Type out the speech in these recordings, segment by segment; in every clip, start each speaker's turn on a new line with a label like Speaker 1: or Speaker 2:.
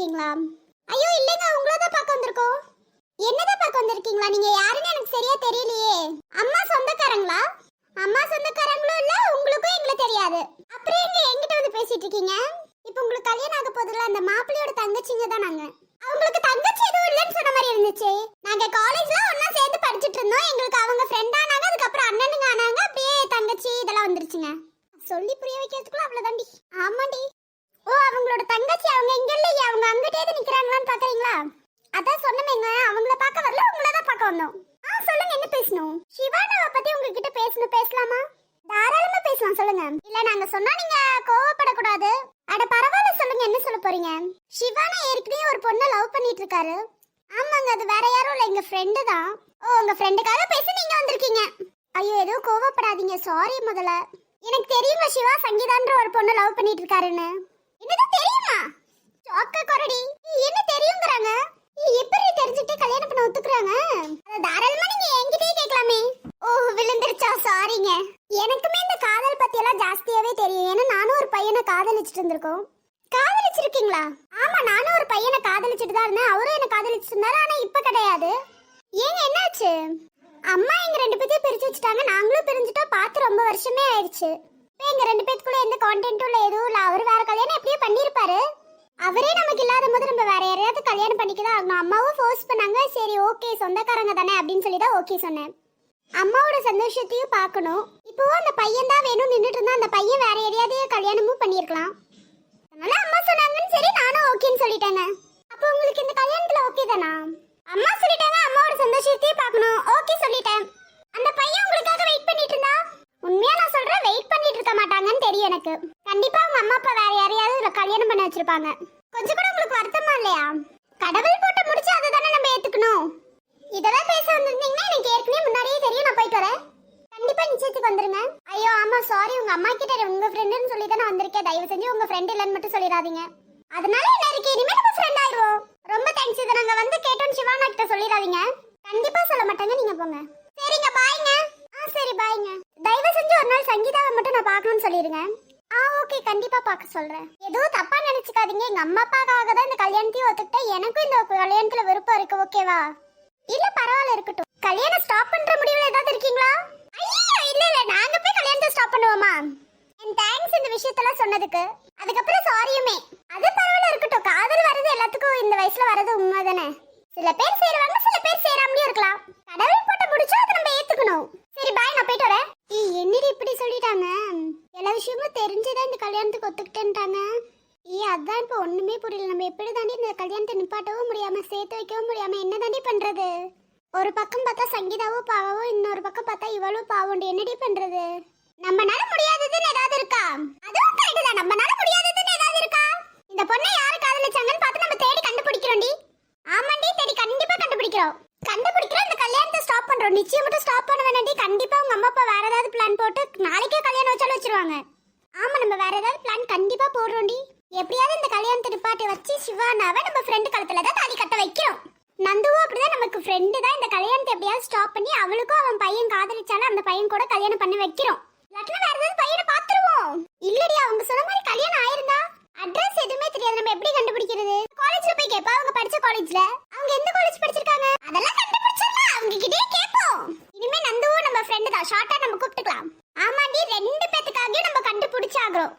Speaker 1: வந்திருக்கீங்களா? ஐயோ இல்லைங்க உங்கள தான் பார்க்க வந்திருக்கோம். என்னதான் பார்க்க வந்திருக்கீங்களா? நீங்க யாருன்னு எனக்கு சரியா தெரியலையே. அம்மா சொந்தக்காரங்களா? அம்மா சொந்தக்காரங்களும் இல்ல உங்களுக்கும் எங்களை தெரியாது. அப்புறம் எங்க எங்கிட்ட வந்து பேசிட்டு இருக்கீங்க? இப்போ உங்களுக்கு கல்யாணம் ஆக போதில்ல அந்த மாப்பிள்ளையோட தங்கச்சிங்க தான் நாங்க. தான் ஆ சொல்லுங்க என்ன பேசணும்? சிவானாவை பத்தி உங்ககிட்ட பேசணும் பேசலாமா? தாராளமா பேசலாம் சொல்லுங்க. இல்ல நாங்க சொன்னா நீங்க கோவப்படக்கூடாது. அட பரவாயில்ல சொல்லுங்க என்ன சொல்ல போறீங்க? சிவானா ஏற்கனவே ஒரு பொண்ணை லவ் பண்ணிட்டு இருக்காரு ஆமாங்க அது வேற யாரும் இல்ல எங்க ஃப்ரெண்டு தான். ஓ உங்க ஃப்ரெண்டுக்காக பேச நீங்க வந்திருக்கீங்க. ஐயோ எதுவும் கோவப்படாதீங்க சாரி முதல்ல. எனக்கு தெரியுங்க சிவா சங்கீதான்ற ஒரு பொண்ணு லவ் பண்ணிட்டு இருக்காருன்னு என்னது தெரியுமா? சாக்க கொரடி. என்ன தெரியுங்கிறாங்க? எப்படி தெரிஞ்சுட்டு கல்யாணம் பண்ண ஒத்துக்குறாங்க? தாராளமா நீங்க என்கிட்டயே கேட்கலாமே. ஓ விழுந்துருச்சா? சாரிங்க எனக்குமே இந்த காதல் பத்தி எல்லாம் ஜாஸ்தியாவே தெரியும். ஏன்னா நானும் ஒரு பையனை காதலிச்சிட்டு இருந்திருக்கோம். காதலிச்சிருக்கீங்களா? ஆமா நானும் ஒரு பையனை காதலிச்சிட்டு தான் இருந்தேன். அவரும் என்ன காதலிச்சிட்டு இருந்தாரு ஆனா இப்ப கிடையாது. ஏங்க என்னாச்சு? அம்மா எங்க ரெண்டு பேத்தையும் பிரிச்சு வச்சுட்டாங்க. நாங்களும் பிரிஞ்சுட்டோம். பார்த்து ரொம்ப வருஷமே ஆயிடுச்சு. இப்ப எங்க ரெண்டு பேத்துக்குள்ள எந்த கான்டென்ட்டும் இல்லை எதுவும் இல்லை. அவர் வேற கல்யாணம் எப்படியோ பண்ணியிருப்பாரு. அவரே நமக்கு இல்லாத போது நம்ம வேற யாரையாவது கல்யாணம் பண்ணிக்க தான் ஆகணும். அம்மாவும் ஃபோர்ஸ் பண்ணாங்க. சரி ஓகே சொந்தக்காரங்க தானே அப்படின்னு சொல்லி தான் ஓகே சொன்னேன். அம்மாவோட சந்தோஷத்தையும் பார்க்கணும். இப்போவும் அந்த பையன் தான் வேணும் நின்றுட்டு இருந்தா அந்த பையன் வேற யாரையாவது கல்யாணமும் பண்ணியிருக்கலாம். அதனால அம்மா சொன்னாங்கன்னு சரி நானும் ஓகேன்னு சொல்லிட்டேங்க. அப்போ உங்களுக்கு இந்த கல்யாணத்துல ஓகே தானா? அம்மா சொல்லிட்டாங்க அம்மாவோட சந்தோஷத்தையும் பார்க்கணும். ஓகே சொல்லிட்டேன். அந்த பையன் உங்களுக்காக வெயிட் பண்ணிட்டு இருந்தா? உண்மையா நான் சொல்றேன் வெயிட் பண்ணிட்டு இருக்க மாட்டாங்கன்னு தெரியும் எனக்கு. கண்டிப்பா அம்மா அப்பா வேற யாரையாவது இதுல கல்யாணம் பண்ண வச்சிருப்பாங்க. கொஞ்சம் கூட உங்களுக்கு வருத்தமா இல்லையா? கடவுள் போட்டு முடிச்சு அதை தானே நம்ம ஏத்துக்கணும். இதெல்லாம் பேச வந்திருந்தீங்கன்னா எனக்கு ஏற்கனவே முன்னாடியே தெரியும் நான் போயிட்டு வரேன். கண்டிப்பா நிச்சயத்துக்கு வந்துருங்க. ஐயோ ஆமா சாரி உங்க அம்மா கிட்ட உங்க ஃப்ரெண்டுன்னு சொல்லி தான் வந்திருக்கேன். தயவு செஞ்சு உங்க ஃப்ரெண்ட் இல்லைன்னு மட்டும் சொல்லிடாதீங்க. அதனால என்ன இருக்கு? இனிமே நம்ம ஃப்ரெண்ட் ஆயிடுவோம். ரொம்ப தேங்க்ஸ் இதை நாங்க வந்து கேட்டோம் சிவானா கிட்ட சொல்லிடாதீங்க. கண்டிப்பா சொல்ல மாட்டாங்க நீங்க போங்க. சரிங்க பாய்ங்க ஆ சரி பாய்ங்க தயவு செஞ்சு ஒரு நாள் சங்கீதாவை மட்டும் நான் பார்க்கணும்னு சொல்லிடுங்க. ஆ ஓகே கண்டிப்பா பார்க்க சொல்றேன். எதுவும் தப்பா நினைச்சுக்காதீங்க. எங்க அம்மா அப்பாக்காக தான் இந்த கல்யாணத்தையும் ஒத்துக்கிட்டேன். எனக்கும் இந்த கல்யாணத்துல விருப்பம் இருக்கு ஓகேவா இல்ல பரவாயில்ல இருக்கட்டும். கல்யாணம் ஸ்டாப் பண்ற முடிவுல ஏதாவது இருக்கீங்களா? ஐயோ இல்ல இல்ல நாங்க போய் கல்யாணத்தை ஸ்டாப் பண்ணுவோமா? என் தேங்க்ஸ் இந்த விஷயத்தெல்லாம் சொன்னதுக்கு. அதுக்கப்புறம் சாரியுமே அது பரவாயில்ல இருக்கட்டும். காதல் வர்றது எல்லாத்துக்கும் இந்த வயசுல வர்றது உண்மைதானே? சில பேர் சேருவாங்க சில பேர் சேராமலே இருக்கலாம். கடவுள் போட்ட முடிச்சா அதை நம்ம ஏத்துக்கணும் சரி பாய் நான் போயிட்டு வரேன் ஏய், என்னடி இப்படி சொல்லிட்டாங்க எல்லா விஷயமும் தெரிஞ்சுதான் இந்த கல்யாணத்துக்கு ஒத்துக்கிட்டேன்ட்டாங்க. ஏ அதான் இப்போ ஒண்ணுமே புரியல. நம்ம எப்படி தாண்டி இந்த கல்யாணத்தை நிப்பாட்டவும் முடியாம சேர்த்து வைக்கவும் முடியாம என்ன தாண்டி பண்றது? ஒரு பக்கம் பார்த்தா சங்கீதாவும் பாவம் இன்னொரு பக்கம் பார்த்தா இவளும் பாவம் என்னடி பண்றது? நம்மனால முடியாததுன்னு ஏதாவது இருக்கா அதுவும் கரெக்ட் தான் நம்மனால முடியாததுன்னு ஏதாவது இருக்கா இந்த பொண்ணை யாரு காதலிச்சாங்கன்னு பார்த்து நம்ம தேடி கண்டுபிடிக்கிறோம்டி ஆமாண்டி தேடி கண்டிப்பா கண்டுபிடிக்கிறோம் கண்டுபிடிக்கிறோம் இந்த கல்யாணத்தை ஸ்டாப் பண்றோம் நிச்சயம் மட்டும் ஸ்டாப் பண்ண வேணாண்டி கண்டிப்பா உங்க அம்மா அப்பா வேற ஏதாவது பிளான் போட்டு நாளைக்கே கல்யாணம் வச்சாலும் வச்சிருவாங்க ஆமா நம்ம வேற ஏதாவது பிளான் கண்டிப்பா போடுறோம்டி எப்படியாவது இந்த கல்யாணத்தை நிப்பாட்டி வச்சு சிவானாவை நம்ம ஃப்ரெண்டு கழுத்துல தான் தாலி கட்ட வைக்கிறோம். நந்துவும் அப்படிதான் நமக்கு ஃப்ரெண்டு தான். இந்த கல்யாணத்தை எப்படியாவது ஸ்டாப் பண்ணி அவளுக்கும் அவன் பையன் காதலிச்சாலும் அந்த பையன் கூட கல்யாணம் பண்ண வைக்கிறோம். இல்லாட்டினா வேற ஏதாவது பையனை பாத்துருவோம் இல்லடி அவங்க சொன்ன மாதிரி கல்யாணம் ஆயிருந்தா? அட்ரஸ் எதுவுமே தெரியாது. நம்ம எப்படி கண்டுபிடிக்கிறது? காலேஜ்ல போய் கேப்பா? அவங்க படிச்ச காலேஜ்ல அவங்க எந்த காலேஜ் படிச்சிருக்காங்க? அதெல்லாம் கண்டுபிடிச்சிடலாம். அவங்க கிட்டே கேப்போம் இனிமே நந்துவும் நம்ம ஃப்ரெண்டு தான் ஷார்ட்டா நம்ம கூப்பிட்டுக்கலாம் ஆமாண்டி ரெண்டு பேத்துக்காகவும் நம்ம கண்டுபிடிச்சாகிறோம்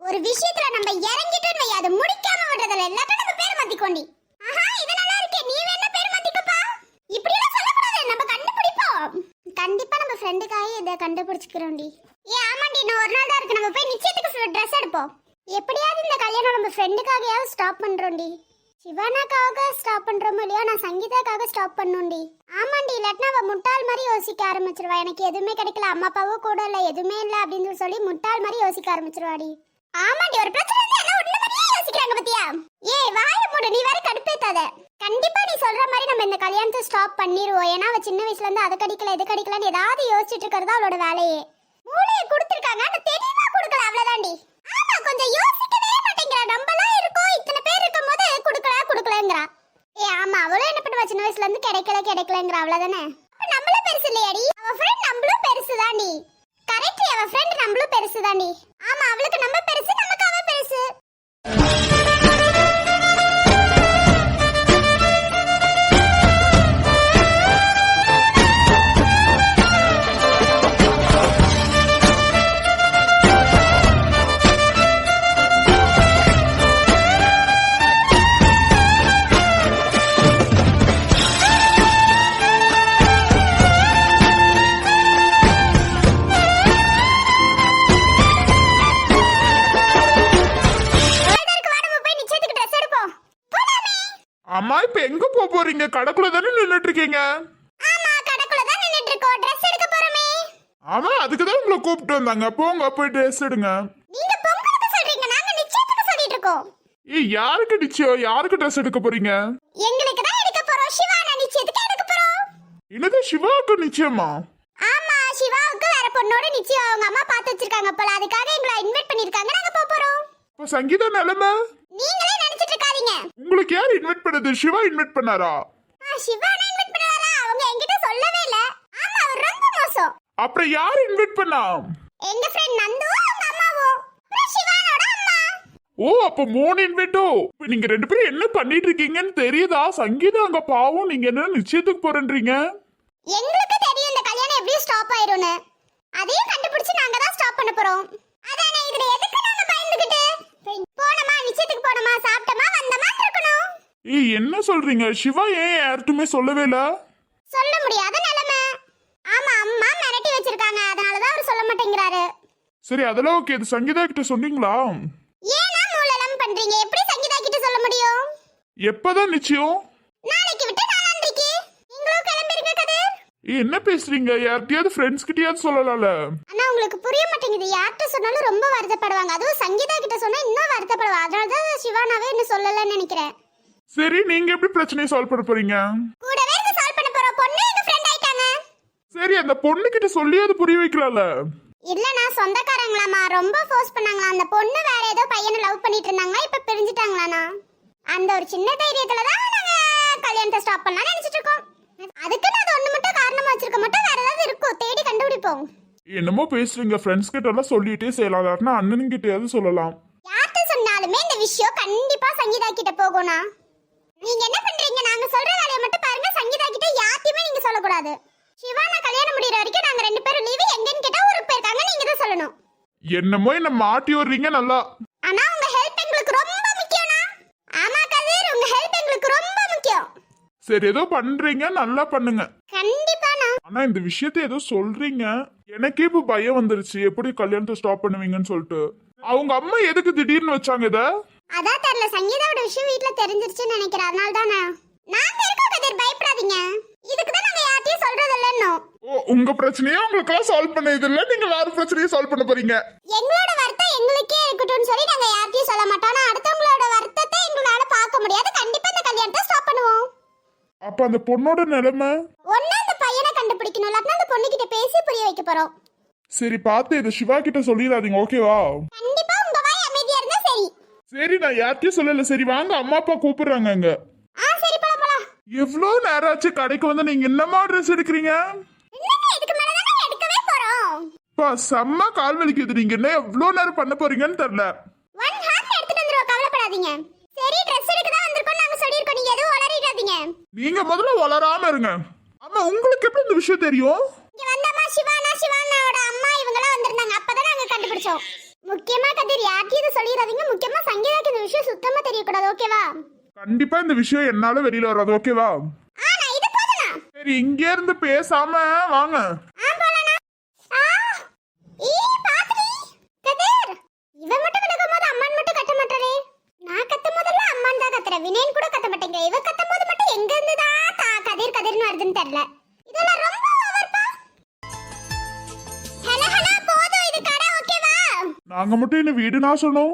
Speaker 1: ஒரு விஷயத்துல நம்ம இறங்கிட்டோம் வை அதை முடிக்காம விடுறதுல எல்லாத்தையும் நம்ம பேர் மாத்திக்கோண்டி ஆஹா இது நல்லா இருக்கே நீ வேணா பேர் மாத்திக்கப்பா இப்படி எல்லாம் சொல்லக்கூடாது நம்ம கண்டுபிடிப்போம் கண்டிப்பா நம்ம ஃப்ரெண்டுக்காக இதை கண்டுபிடிச்சுக்கிறோம்டி ஏ ஆமாண்டி இன்னும் ஒரு நாள் தான் இருக்கு நம்ம போய் நிச்சயத்துக்கு ட்ரெஸ் எடுப்போம் எப்படியாவது இந்த கல்யாணம் நம்ம ஃப்ரெண்டுக்காகயாவது ஸ்டாப் பண்ணுறோம்டி சிவானாக்காக ஸ்டாப் பண்ணுறோமோ இல்லையா நான் சங்கீதாக்காக ஸ்டாப் பண்ணுண்டி ஆமாண்டி இல்லாட்டினா அவள் முட்டாள் மாதிரி யோசிக்க ஆரம்பிச்சிருவா. எனக்கு எதுவுமே கிடைக்கல அம்மா அப்பாவும் கூட இல்லை எதுவுமே இல்லை அப்படின்னு சொல்லி முட்டாள் மாதிரி யோசிக்க ஆரம்பிச்சிருவாடி. ஆமாண்டி ஒரு பிரச்சனை யோசிக்கிறாங்க பத்தியா? ஏய் வாய மூடு நீ வேற கடுப்பேத்தாத. கண்டிப்பா நீ சொல்ற மாதிரி நம்ம இந்த கல்யாணத்தை ஸ்டாப் பண்ணிடுவோம் ஏன்னா அவ சின்ன வயசுல இருந்து அது கடிக்கல இது கடிக்கலன்னு ஏதாவது யோசிச்சுட்டு இருக்கிறது அவளோட வேலையே. மூளையை கொடுத்துருக்காங்க ஆனா தெளிவா கொடுக்கல அவ்வளவுதான்டி கொஞ்சம் யோசிக்கவே மாட்டேங்கிறா. நம்மலாம் இருக்கோம். இத்தனை பேர் இருக்கும் போது கொடுக்கல கொடுக்கலங்கிறா. ஏ ஆமா அவளும் என்ன பண்ணுவா? சின்ன வயசுல இருந்து கிடைக்கல கிடைக்கலங்கிறா. அவ்வளவுதானே? நம்மளும் பெருசு இல்லையாடி. அவ ஃப்ரெண்ட் நம்மளும் பெருசு தாண்டி கரெக்ட் அவ ஃப்ரெண்ட் நம்மளும் பெருசு தாண்டி ஆமா அவளுக்கு நம்ம பெருசு நம்ம
Speaker 2: இப்ப எங்க போக போறீங்க? கடைக்குள்ள தானே நின்னுட்டு இருக்கீங்க
Speaker 1: ஆமா கடைக்குள்ள தான் நின்னுட்டு இருக்கோம் ட்ரெஸ் எடுக்க போறோமே.
Speaker 2: ஆமா அதுக்கு தான் உங்களை கூப்பிட்டு வந்தாங்க. போங்க போய் ட்ரெஸ் எடுங்க.
Speaker 1: நீங்க பொங்கலுக்கு சொல்றீங்க. நாங்க நிச்சயத்துக்கு சொல்லிட்டு இருக்கோம்
Speaker 2: ஏய் யாருக்கு நிச்சயம்? யாருக்கு ட்ரெஸ் எடுக்க போறீங்க?
Speaker 1: எங்களுக்கு தான் எடுக்க போறோம். சிவானா நிச்சயத்துக்கு எடுக்க போறோம்.
Speaker 2: என்னது சிவாவுக்கு நிச்சயமா?
Speaker 1: ஆமா சிவாவுக்கு வேற பொண்ணோட நிச்சயம். அவங்க அம்மா பார்த்து வச்சிருக்காங்க போல. அதுக்காக எங்களை இன்வைட் பண்ணிருக்காங்க நாங்க போக போறோம்.
Speaker 2: இப்ப சங்கீதா நிலைமை?
Speaker 1: நீங்களே
Speaker 2: உங்களுக்கு யார் இன்வைட் பண்ணது? சிவா இன்வைட் பண்ணாரா?
Speaker 1: ஆ, சிவானா இன்வைட் பண்ணுவாரா? அவங்க என்கிட்ட சொல்லவே இல்ல. ஆமா அவர் ரொம்ப மோசம்.
Speaker 2: அப்புறம் யார் இன்வைட் பண்ணா?
Speaker 1: எங்க ஃப்ரெண்ட் நந்து அவங்க அம்மாவும் அப்புறம் சிவானோட அம்மா.
Speaker 2: ஓ அப்ப மூணு இன்வைட்டோ இப்ப நீங்க ரெண்டு பேரும் என்ன பண்ணிட்டு இருக்கீங்கன்னு தெரியுதா? சங்கீதா அங்க பாவம். நீங்க என்ன நிச்சயத்துக்கு போறேன்றீங்க?
Speaker 1: எங்களுக்கு தெரியும் இந்த கல்யாணம் எப்படி ஸ்டாப் ஆயிரும்னு. அதையும் கண்டுபிடிச்சு நாங்க தான் ஸ்டாப் பண்ண போறோம். அதானே இதுல
Speaker 2: ஏய் என்ன சொல்றீங்க? சிவா ஏன் யார்ட்டுமே சொல்லவே இல்ல?
Speaker 1: சொல்ல முடியாத நிலைமை. ஆமா அம்மா மிரட்டி வச்சிருக்காங்க. அதனால தான் அவர் சொல்ல மாட்டேங்கிறாரு.
Speaker 2: சரி அதெல்லாம் ஓகே இது சங்கீதா கிட்ட சொன்னீங்களா?
Speaker 1: ஏன்னா மூலலம் பண்றீங்க? எப்படி சங்கீதா கிட்ட சொல்ல முடியும்?
Speaker 2: எப்பதான் நிச்சயம்?
Speaker 1: நாளைக்கு விட்டு நாளான்றைக்கு நீங்களும் கிளம்பிருங்க கதிர்.
Speaker 2: ஏய், என்ன பேசுறீங்க? யார்கிட்டயாவது ஃப்ரெண்ட்ஸ் கிட்டயாவது சொல்லலாம்ல?
Speaker 1: ஆனா உங்களுக்கு புரிய மாட்டேங்குது. யார்கிட்ட சொன்னாலும் ரொம்ப வருத்தப்படுவாங்க. அதுவும் சங்கீதா கிட்ட சொன்னா இன்னும் வருத்தப்படுவாங்க அதனால தான் சிவானாவே இன்னும் சொல்லலன்னு நினைக்கிறேன்.
Speaker 2: சரி நீங்க எப்படி பிரச்சனையை சால்வ் பண்ண போறீங்க?
Speaker 1: கூடவே இருந்து சால்வ் பண்ண போறோம் பொண்ணு எங்க ஃப்ரெண்ட் ஆயிட்டாங்க.
Speaker 2: சரி அந்த பொண்ணு கிட்ட சொல்லியாவது புரிய வைக்கலாம்ல?
Speaker 1: இல்ல நான் சொந்தக்காரங்களாமா ரொம்ப ஃபோர்ஸ் பண்ணாங்களா அந்த பொண்ணு வேற ஏதோ பையனை லவ் பண்ணிட்டு இருந்தாங்களா? இப்ப பிரிஞ்சுட்டாங்களாண்ணா. அந்த ஒரு சின்ன தைரியத்துல தான் நாங்க கல்யாணத்தை ஸ்டாப் பண்ணலாம் நினைச்சிட்டு இருக்கோம். அதுக்கு நான் அது ஒண்ணு மட்டும் காரணமா வச்சிருக்க மாட்டோம். வேற ஏதாவது இருக்கும் தேடி கண்டுபிடிப்போம்.
Speaker 2: என்னமோ பேசுறீங்க ஃப்ரெண்ட்ஸ் கிட்ட எல்லாம் சொல்லிட்டே செய்யலாம். அண்ணன் கிட்டயாவது சொல்லலாம்.
Speaker 1: யார்கிட்ட சொன்னாலுமே இந்த விஷயம் கண்டிப்பா சங்கீதா கிட்ட போகும்னா நீங்க என்ன பண்றீங்க? நாங்க சொல்ற வேலையை மட்டும் பாருங்க. சங்கீதா கிட்ட யார்ட்டையுமே நீங்க சொல்லக்கூடாது. சிவானா கல்யாணம் முடியற வரைக்கும் நாங்க ரெண்டு பேரும் லீவு எங்கன்னு கேட்டா ஊருக்கு போயிருக்காங்க. நீங்க தான் சொல்லணும்.
Speaker 2: என்னமோ என்ன மாட்டி வர்றீங்க நல்லா.
Speaker 1: ஆனா உங்க ஹெல்ப் எங்களுக்கு ரொம்ப முக்கியம்னா ஆமா கதிர். உங்க ஹெல்ப் எங்களுக்கு ரொம்ப முக்கியம்.
Speaker 2: சரி ஏதோ பண்றீங்க நல்லா பண்ணுங்க.
Speaker 1: கண்டிப்பாண்ணா
Speaker 2: ஆனா இந்த விஷயத்த ஏதோ சொல்றீங்க. எனக்கே இப்ப பயம் வந்துருச்சு. எப்படி கல்யாணத்தை ஸ்டாப் பண்ணுவீங்கன்னு சொல்லிட்டு. அவங்க அம்மா எதுக்கு திடீர்னு வச்சாங்க இத?
Speaker 1: அதான் தெரியல சங்கீதாவோட விஷயம் வீட்ல தெரிஞ்சிருச்சுன்னு நினைக்கிறேன். அதனால தானே நாங்க இருக்கோம் கதிர் பயப்படாதீங்க? இதுக்கு தான் நாங்க யார்ட்டையும் சொல்றது இல்லைன்னு
Speaker 2: ஓ உங்க பிரச்சனையே உங்களுக்கெல்லாம் சால்வ் பண்ண இது இல்ல நீங்க வேற பிரச்சனையை சால்வ் பண்ண போறீங்க.
Speaker 1: எங்களோட வருத்தம் எங்களுக்கே இருக்கட்டும்னு சொல்லி நாங்க யார்ட்டையும் சொல்ல மாட்டோம். ஆனா அடுத்தவங்களோட வருத்தத்தை எங்களால பார்க்க முடியாது. கண்டிப்பா இந்த கல்யாணத்தை ஸ்டாப் பண்ணுவோம்.
Speaker 2: அப்ப அந்த பொண்ணோட நிலைமை?
Speaker 1: ஒண்ணு அந்த பையனை கண்டுபிடிக்கணும் இல்லாட்டினா அந்த பொண்ணு கிட்ட பேசி புரிய வைக்க போறோம்.
Speaker 2: சரி பார்த்து இதை சிவா கிட்ட சொல்லிடாதீங்க ஓகேவா
Speaker 1: சரி
Speaker 2: நான் யார்கிட்டயும் சொல்லல. சரி வாங்க அம்மா அப்பா கூப்பிடுறாங்க அங்க.
Speaker 1: ஆ சரி போலாம் போலாம்.
Speaker 2: எவ்வளோ நேரம் ஆச்சு கடைக்கு வந்து? நீங்க என்னமா ட்ரெஸ் எடுக்கிறீங்க?
Speaker 1: இல்லங்க இதுக்கு மேல தான் எடுக்கவே போறோம்.
Speaker 2: பா செம்ம கால் வலிக்குது. நீங்க என்ன எவ்வளோ நேரம் பண்ண போறீங்கன்னு தெரியல.
Speaker 1: ஒன் ஹார்ல எடுத்துட்டு வந்துருவோம் கவலைப்படாதீங்க. சரி ட்ரெஸ் எடுக்க தான் வந்திருக்கோம் நாங்க சொல்லியிருக்கோம். நீங்க எதுவும் வளரிடாதீங்க
Speaker 2: நீங்க முதல்ல வளராம இருங்க. ஆமா உங்களுக்கு எப்படி இந்த விஷயம் தெரியும்?
Speaker 1: இங்க வந்தம்மா சிவானா சிவானாவோட அம்மா இவங்கலாம் வந்திருந்தாங்க. அப்பதான் நாங்க கண்டுபிடிச்சோம். முக்கியமா கதிர் இதை சொல்லிடாதீங்க. முக்கியமா சங்கீதாக்கு இந்த விஷயம் சுத்தமா தெரியக்கூடாது. ஓகேவா?
Speaker 2: கண்டிப்பா இந்த விஷயம் என்னால வெளியில வராது. ஓகேவா? சரி இங்க இருந்து பேசாம வாங்க.
Speaker 1: வினயன் கூட கத்த மாட்டேங்க. இவ கத்தும் போது மட்டும் எங்க இருந்து தான் கதிர் கதிர்னு வருதுன்னு தெரியல. இதெல்லாம்
Speaker 2: நாங்க மட்டும் என்ன வீடு நான் சொன்னோம்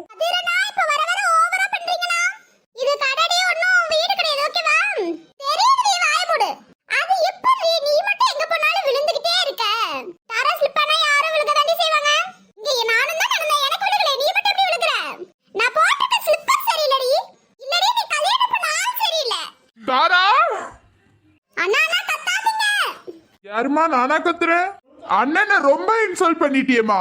Speaker 2: யாருமா நானா கத்துறேன்? அண்ணனை ரொம்ப இன்சல்ட் பண்ணிட்டியேமா